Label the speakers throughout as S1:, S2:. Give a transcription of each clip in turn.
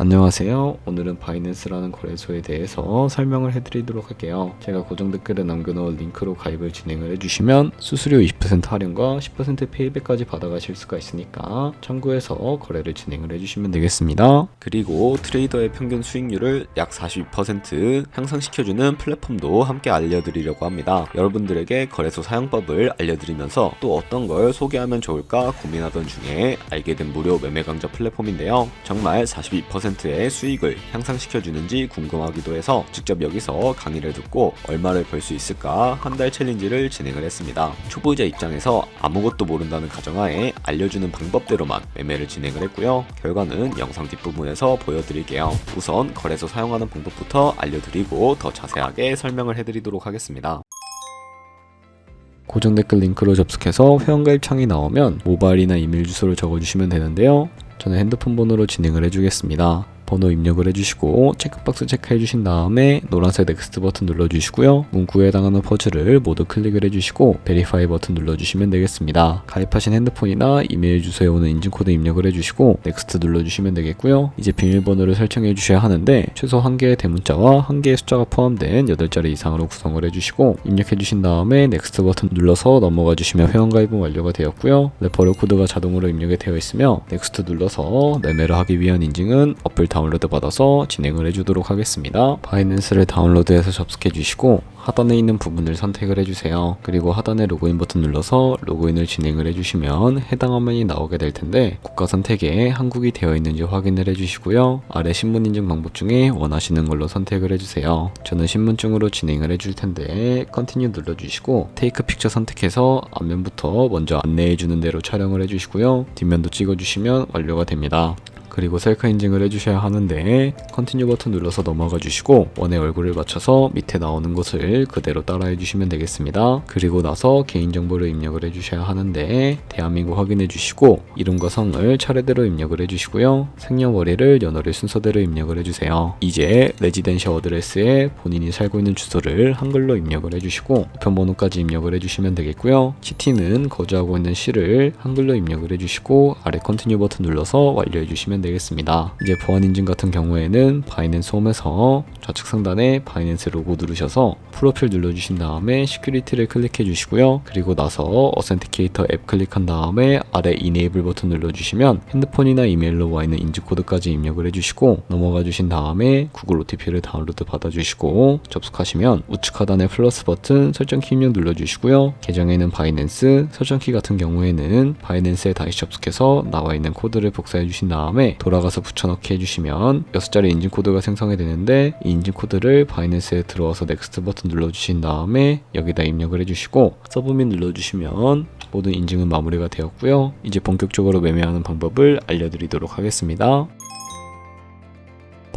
S1: 안녕하세요. 오늘은 바이낸스라는 거래소에 대해서 설명을 해드리도록 할게요. 제가 고정 댓글에 남겨놓은 링크로 가입을 진행을 해주시면 수수료 20% 할인과 10% 페이백까지 받아가실 수가 있으니까 참고해서 거래를 진행을 해주시면 되겠습니다. 그리고 트레이더의 평균 수익률을 약 42% 향상시켜주는 플랫폼도 함께 알려드리려고 합니다. 여러분들에게 거래소 사용법을 알려드리면서 또 어떤 걸 소개하면 좋을까 고민하던 중에 알게 된 무료 매매 강좌 플랫폼인데요. 정말 42%의 수익을 향상시켜주는지 궁금하기도 해서 직접 여기서 강의를 듣고 얼마를 벌 수 있을까 한 달 챌린지를 진행을 했습니다. 초보자 입장에서 아무것도 모른다는 가정하에 알려주는 방법대로만 매매를 진행을 했고요. 결과는 영상 뒷부분에서 보여드릴게요. 우선 거래소 사용하는 방법부터 알려드리고 더 자세하게 설명을 해드리도록 하겠습니다. 고정 댓글 링크로 접속해서 회원가입 창이 나오면 모바일이나 이메일 주소를 적어주시면 되는데요. 저는 핸드폰 번호로 진행을 해주겠습니다. 번호 입력을 해주시고 체크박스 체크해 주신 다음에 노란색 넥스트 버튼 눌러주시고요. 문구에 해당하는 퍼즐을 모두 클릭을 해주시고 베리파이 버튼 눌러주시면 되겠습니다. 가입하신 핸드폰이나 이메일 주소에 오는 인증코드 입력을 해주시고 넥스트 눌러주시면 되겠고요. 이제 비밀번호를 설정해 주셔야 하는데 최소 한 개의 대문자와 한 개의 숫자가 포함된 8자리 이상으로 구성을 해주시고 입력해 주신 다음에 넥스트 버튼 눌러서 넘어가 주시면 회원가입은 완료가 되었고요. 레퍼럴 코드가 자동으로 입력이 되어 있으며 넥스트 눌러서 매매를 하기 위한 인증은 어플 다 운로드 받아서 진행을 해주도록 하겠습니다. 바이낸스를 다운로드해서 접속해 주시고 하단에 있는 부분을 선택을 해주세요. 그리고 하단에 로그인 버튼 눌러서 로그인을 진행을 해주시면 해당 화면이 나오게 될 텐데 국가 선택에 한국이 되어 있는지 확인을 해주시고요. 아래 신분 인증 방법 중에 원하시는 걸로 선택을 해주세요. 저는 신분증으로 진행을 해줄 텐데 컨티뉴 눌러주시고 테이크 픽처 선택해서 앞면부터 먼저 안내해주는 대로 촬영을 해주시고요. 뒷면도 찍어주시면 완료가 됩니다. 그리고 셀카 인증을 해주셔야 하는데 컨티뉴 버튼 눌러서 넘어가 주시고 원의 얼굴을 맞춰서 밑에 나오는 것을 그대로 따라해 주시면 되겠습니다. 그리고 나서 개인정보를 입력을 해주셔야 하는데 대한민국 확인해 주시고 이름과 성을 차례대로 입력을 해주시고요. 생년월일을 연월일 순서대로 입력을 해주세요. 이제 레지덴셜 어드레스에 본인이 살고 있는 주소를 한글로 입력을 해주시고 우편번호까지 입력을 해주시면 되겠고요. 시티는 거주하고 있는 시를 한글로 입력을 해주시고 아래 컨티뉴 버튼 눌러서 완료해 주시면 되겠습니다. 이제 보안 인증 같은 경우에는 바이낸스 홈에서 좌측 상단에 바이낸스 로고 누르셔서 프로필 눌러주신 다음에 시큐리티를 클릭해 주시고요. 그리고 나서 어센티케이터 앱 클릭한 다음에 아래 이네이블 버튼 눌러주시면 핸드폰이나 이메일로 와 있는 인증 코드까지 입력을 해주시고 넘어가 주신 다음에 구글 OTP를 다운로드 받아주시고 접속하시면 우측 하단에 플러스 버튼 설정키 입력 눌러주시고요. 계정에는 바이낸스, 설정키 같은 경우에는 바이낸스에 다시 접속해서 나와 있는 코드를 복사해 주신 다음에 돌아가서 붙여넣기 해주시면 6자리 인증 코드가 생성이 되는데 이 인증 코드를 바이낸스에 들어와서 넥스트 버튼 눌러주신 다음에 여기다 입력을 해주시고 서브밋 눌러주시면 모든 인증은 마무리가 되었고요. 이제 본격적으로 매매하는 방법을 알려드리도록 하겠습니다.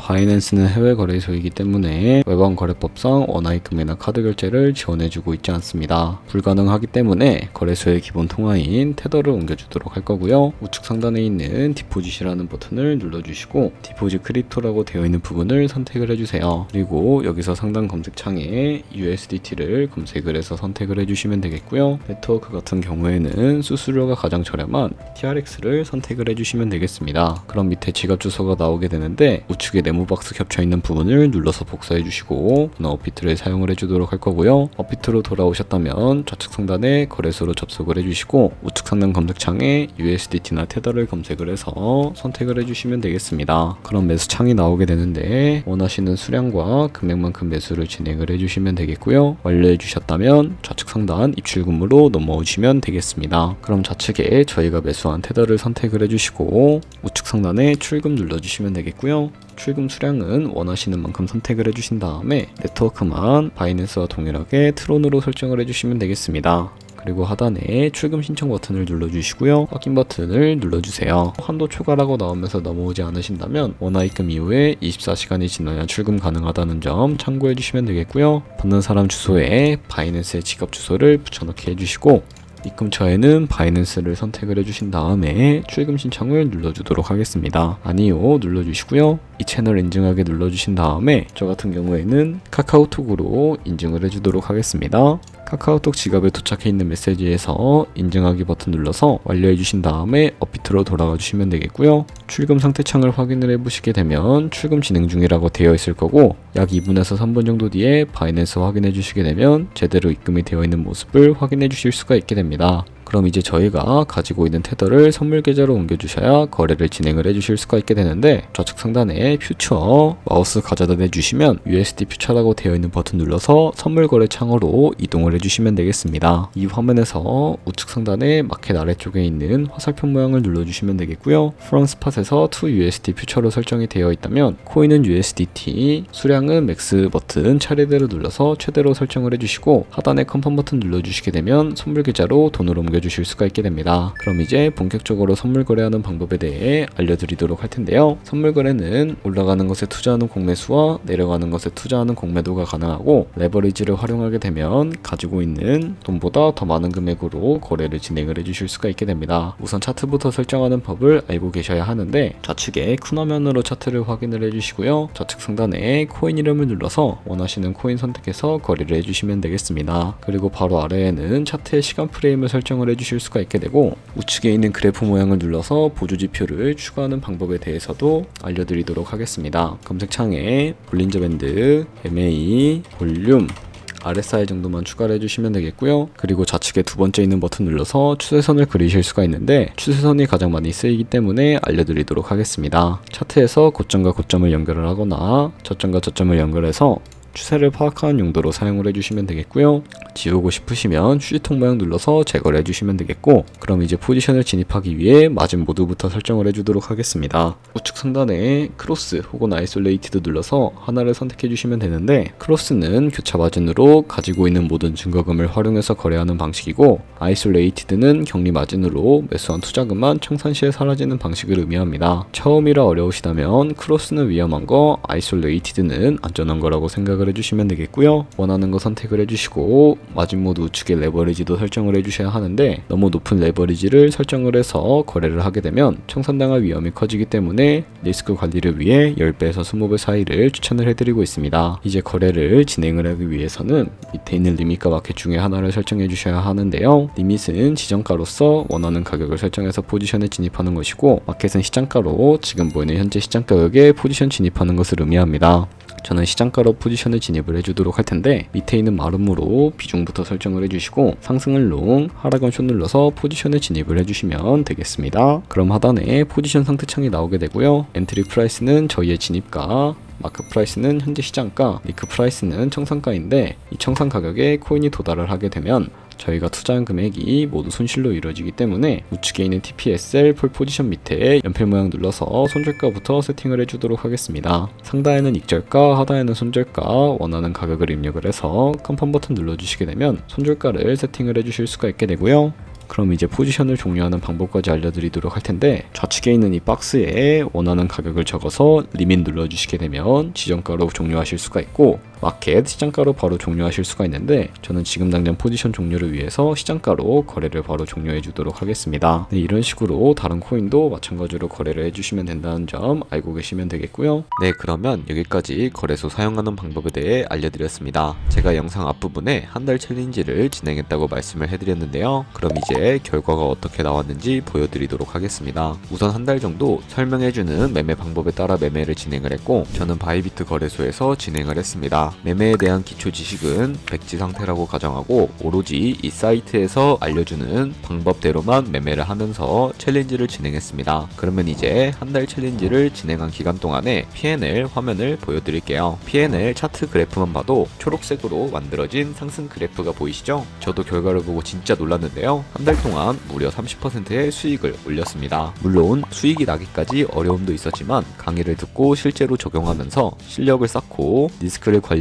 S1: 바이낸스는 해외 거래소이기 때문에 외환 거래법상 원화입금이나 카드 결제를 지원해주고 있지 않습니다. 불가능하기 때문에 거래소의 기본 통화인 테더를 옮겨주도록 할 거고요. 우측 상단에 있는 디포짓이라는 버튼을 눌러주시고 디포짓 크립토라고 되어 있는 부분을 선택을 해주세요. 그리고 여기서 상단 검색창에 USDT를 검색을 해서 선택을 해주시면 되겠고요. 네트워크 같은 경우에는 수수료가 가장 저렴한 TRX를 선택을 해주시면 되겠습니다. 그럼 밑에 지갑 주소가 나오게 되는데 우측에 네모 박스 겹쳐 있는 부분을 눌러서 복사해 주시고 어피트를 사용을 해주도록 할 거고요. 어피트로 돌아오셨다면 좌측 상단에 거래소로 접속을 해주시고 우측 상단 검색창에 USDT나 테더를 검색을 해서 선택을 해주시면 되겠습니다. 그럼 매수 창이 나오게 되는데 원하시는 수량과 금액만큼 매수를 진행을 해주시면 되겠고요. 완료해 주셨다면 좌측 상단 입출금으로 넘어오시면 되겠습니다. 그럼 좌측에 저희가 매수한 테더를 선택을 해주시고 우측 상단에 출금 눌러주시면 되겠고요. 출금 수량은 원하시는 만큼 선택을 해주신 다음에 네트워크만 바이낸스와 동일하게 트론으로 설정을 해주시면 되겠습니다. 그리고 하단에 출금 신청 버튼을 눌러주시고요. 확인 버튼을 눌러주세요. 한도 초과라고 나오면서 넘어오지 않으신다면 원화입금 이후에 24시간이 지나야 출금 가능하다는 점 참고해 주시면 되겠고요. 받는 사람 주소에 바이낸스의 지갑 주소를 붙여넣기 해주시고 입금처에는 바이낸스를 선택을 해주신 다음에 출금 신청을 눌러주도록 하겠습니다. 아니요 눌러주시고요. 이 채널 인증하게 눌러주신 다음에 저 같은 경우에는 카카오톡으로 인증을 해주도록 하겠습니다. 카카오톡 지갑에 도착해 있는 메시지에서 인증하기 버튼 눌러서 완료해 주신 다음에 업비트로 돌아가 주시면 되겠고요. 출금 상태 창을 확인을 해 보시게 되면 출금 진행 중이라고 되어 있을 거고 약 2분에서 3분 정도 뒤에 바이낸스 확인해 주시게 되면 제대로 입금이 되어 있는 모습을 확인해 주실 수가 있게 됩니다. 그럼 이제 저희가 가지고 있는 테더를 선물 계좌로 옮겨주셔야 거래를 진행을 해주실 수가 있게 되는데 좌측 상단에 퓨처 마우스 가져다 대주시면 USD 퓨처라고 되어 있는 버튼 눌러서 선물 거래 창으로 이동을 해주시면 되겠습니다. 이 화면에서 우측 상단에 마켓 아래쪽에 있는 화살표 모양을 눌러주시면 되겠고요. 프롬 스팟에서 to USD 퓨처로 설정이 되어 있다면 코인은 USDT, 수량은 맥스 버튼 차례대로 눌러서 최대로 설정을 해주시고 하단에 컨펌 버튼 눌러주시게 되면 선물 계좌로 돈을 옮겨 주실 수가 있게 됩니다. 그럼 이제 본격적으로 선물 거래하는 방법에 대해 알려드리도록 할 텐데요. 선물 거래는 올라가는 것에 투자하는 공매수와 내려가는 것에 투자하는 공매도가 가능하고 레버리지를 활용하게 되면 가지고 있는 돈보다 더 많은 금액으로 거래를 진행을 해주실 수가 있게 됩니다. 우선 차트부터 설정하는 법을 알고 계셔야 하는데 좌측에 큰 화면으로 차트를 확인을 해주시고요. 좌측 상단에 코인 이름을 눌러서 원하시는 코인 선택해서 거래를 해주시면 되겠습니다. 그리고 바로 아래에는 차트의 시간 프레임을 설정을 해주실 수가 있게 되고 우측에 있는 그래프 모양을 눌러서 보조 지표를 추가하는 방법에 대해서도 알려드리도록 하겠습니다. 검색창에 볼린저 밴드, MA, 볼륨, RSI 정도만 추가를 해주시면 되겠고요. 그리고 좌측에 두 번째 있는 버튼 눌러서 추세선을 그리실 수가 있는데 추세선이 가장 많이 쓰이기 때문에 알려드리도록 하겠습니다. 차트에서 고점과 고점을 연결을 하거나 저점과 저점을 연결해서 추세를 파악하는 용도로 사용을 해주시면 되겠고요. 지우고 싶으시면 휴지통 모양 눌러서 제거를 해주시면 되겠고 그럼 이제 포지션을 진입하기 위해 마진 모드부터 설정을 해주도록 하겠습니다. 우측 상단에 크로스 혹은 아이솔레이티드 눌러서 하나를 선택해 주시면 되는데 크로스는 교차 마진으로 가지고 있는 모든 증거금을 활용해서 거래하는 방식이고 아이솔레이티드는 격리 마진으로 매수한 투자금만 청산 시에 사라지는 방식을 의미합니다. 처음이라 어려우시다면 크로스는 위험한 거, 아이솔레이티드는 안전한 거라고 생각을 해주시면 되겠고요. 원하는 거 선택을 해주시고 마진 모드 우측에 레버리지도 설정을 해주셔야 하는데 너무 높은 레버리지를 설정을 해서 거래를 하게 되면 청산당할 위험이 커지기 때문에 리스크 관리를 위해 10배에서 20배 사이를 추천을 해드리고 있습니다. 이제 거래를 진행을 하기 위해서는 밑에 있는 리밋과 마켓 중에 하나를 설정해 주셔야 하는데요. 리밋은 지정가로서 원하는 가격을 설정해서 포지션에 진입하는 것이고 마켓은 시장가로 지금 보이는 현재 시장 가격에 포지션 진입하는 것을 의미합니다. 저는 시장가로 포지션을 진입을 해주도록 할 텐데 밑에 있는 마름으로 비중부터 설정을 해주시고 상승을 롱, 하락은 숏 눌러서 포지션에 진입을 해주시면 되겠습니다. 그럼 하단에 포지션 상태 창이 나오게 되고요. 엔트리 프라이스는 저희의 진입가, 마크 프라이스는 현재 시장가, 리크 프라이스는 청산가인데 이 청산 가격에 코인이 도달을 하게 되면 저희가 투자한 금액이 모두 손실로 이루어지기 때문에 우측에 있는 TPSL 폴 포지션 밑에 연필 모양 눌러서 손절가부터 세팅을 해주도록 하겠습니다. 상단에는 익절가, 하단에는 손절가, 원하는 가격을 입력을 해서 컨펌 버튼 눌러주시게 되면 손절가를 세팅을 해주실 수가 있게 되고요. 그럼 이제 포지션을 종료하는 방법까지 알려드리도록 할 텐데 좌측에 있는 이 박스에 원하는 가격을 적어서 리밋 눌러주시게 되면 지정가로 종료하실 수가 있고 마켓 시장가로 바로 종료하실 수가 있는데 저는 지금 당장 포지션 종료를 위해서 시장가로 거래를 바로 종료해 주도록 하겠습니다. 네, 이런 식으로 다른 코인도 마찬가지로 거래를 해주시면 된다는 점 알고 계시면 되겠고요. 네 그러면 여기까지 거래소 사용하는 방법에 대해 알려드렸습니다. 제가 영상 앞부분에 한 달 챌린지를 진행했다고 말씀을 해드렸는데요. 그럼 이제 결과가 어떻게 나왔는지 보여드리도록 하겠습니다. 우선 한 달 정도 설명해주는 매매 방법에 따라 매매를 진행을 했고 저는 바이비트 거래소에서 진행을 했습니다. 매매에 대한 기초 지식은 백지 상태라고 가정하고 오로지 이 사이트에서 알려주는 방법대로만 매매를 하면서 챌린지를 진행했습니다. 그러면 이제 한 달 챌린지를 진행한 기간 동안에 P&L 화면을 보여드릴게요. P&L 차트 그래프만 봐도 초록색으로 만들어진 상승 그래프가 보이시죠? 저도 결과를 보고 진짜 놀랐는데요. 한 달 동안 무려 30%의 수익을 올렸습니다. 물론 수익이 나기까지 어려움도 있었지만 강의를 듣고 실제로 적용하면서 실력을 쌓고 리스크를 관리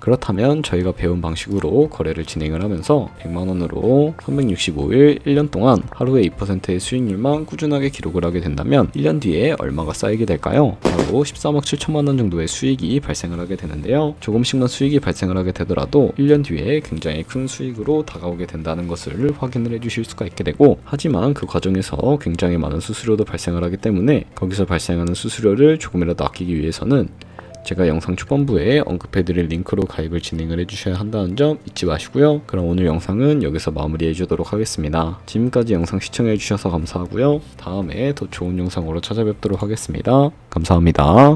S1: 그렇다면 저희가 배운 방식으로 거래를 진행을 하면서 100만원으로 365일 1년 동안 하루에 2%의 수익률만 꾸준하게 기록을 하게 된다면 1년 뒤에 얼마가 쌓이게 될까요? 바로 13억 7천만원 정도의 수익이 발생을 하게 되는데요. 조금씩만 수익이 발생을 하게 되더라도 1년 뒤에 굉장히 큰 수익으로 다가오게 된다는 것을 확인을 해주실 수가 있게 되고 하지만 그 과정에서 굉장히 많은 수수료도 발생을 하기 때문에 거기서 발생하는 수수료를 조금이라도 아끼기 위해서는 제가 영상 초반부에 언급해드릴 링크로 가입을 진행을 해주셔야 한다는 점 잊지 마시고요. 그럼 오늘 영상은 여기서 마무리해 주도록 하겠습니다. 지금까지 영상 시청해 주셔서 감사하고요. 다음에 더 좋은 영상으로 찾아뵙도록 하겠습니다. 감사합니다.